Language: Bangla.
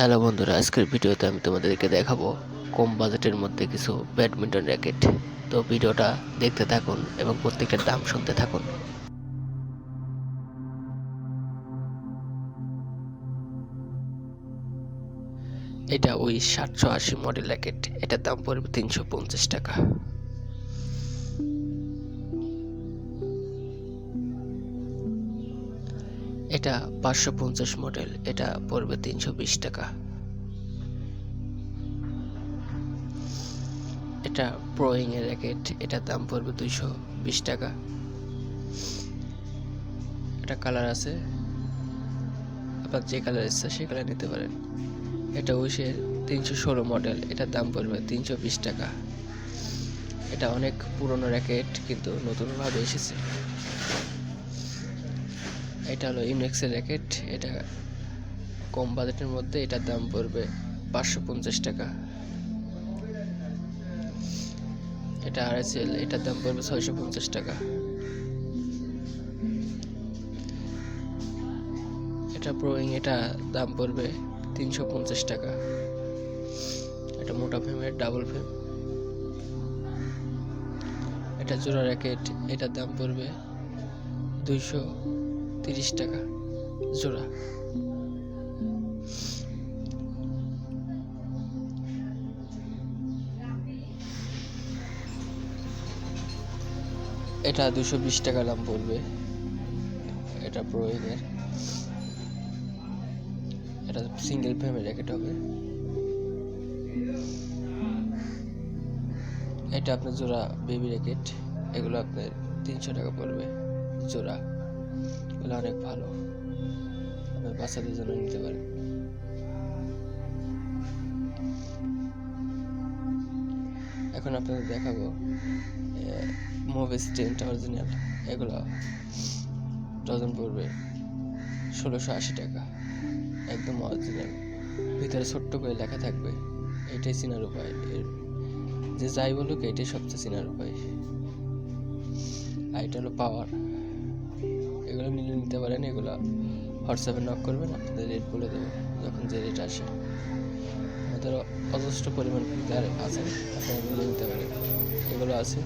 হ্যালো বন্ধুরা, আজকের ভিডিওতে আমি তোমাদেরকে দেখাবো কম বাজেটের মধ্যে কিছু ব্যাডমিন্টন র্যাকেট। তো ভিডিওটা দেখতে থাকুন এবং প্রত্যেকটার দাম শুনতে থাকুন। এটা ওই সাতশো আশি মডেল র্যাকেট, এটার দাম পড়বে তিনশো পঞ্চাশ টাকা। এটা পাঁচশো পঞ্চাশ মডেল, এটা পড়বে তিনশো বিশ টাকা। এটা প্রোয়িং এর র্যাকেট এটার দাম পড়বে দুইশো বিশ টাকা। এটা কালার আছে, আপনার যে কালার ইচ্ছা সে কালার নিতে পারেন। এটা উইশের তিনশো ষোলো মডেল এটার দাম পড়বে তিনশো বিশ টাকা। এটা অনেক পুরনো র্যাকেট কিন্তু নতুনভাবে এসেছে। এটা হলো ইউনেক্সের র্যাকেট এটা কম বাজেটের মধ্যে, এটার দাম পড়বে পাঁচশো পঞ্চাশ টাকা। এটা আরএসএল এটার দাম পড়বে ছয়শো পঞ্চাশ টাকা। এটা প্রোয়িং এটা দাম পড়বে তিনশো পঞ্চাশ টাকা। এটা মোটা ফ্রেমের ডাবল ফ্রেম এটা জোড়া র্যাকেট এটার দাম পড়বে দুইশো তিরিশ টাকা জোড়া। এটা দুশো বিশ টাকা দাম পড়বে। এটা প্রোয়েনের এটা সিঙ্গেল ফ্রেমের র্যাকেট হবে। এটা আপনার জোড়া বেবি র্যাকেট এগুলো আপনার তিনশো টাকা পড়বে জোড়া। এগুলো অনেক ভালো। আপনার বাচ্চাদের জন্য নিতে পারেন। এখন আপনাদের দেখাবো মুভি স্টেন্ট অরিজিনাল এগুলো ডজন পড়বে, ষোলোশো আশি টাকা। একদম অরিজিনাল ভিতরে ছোট্ট করে লেখা থাকবে, এটাই চেনার উপায়। এর, যে যাই বলুক, এটাই সবচেয়ে চেনার উপায়। আর এটা হলো পাওয়ার এগুলো মিলে নিতে পারেন, এগুলো হোয়াটসঅ্যাপে নক করবেন, আপনাদের রেট বলে দেবে, যখন যে রেট আসে। আমাদের অজস্র পরিমাণ আছে, আপনারা নিতে পারেন। এগুলো আছে।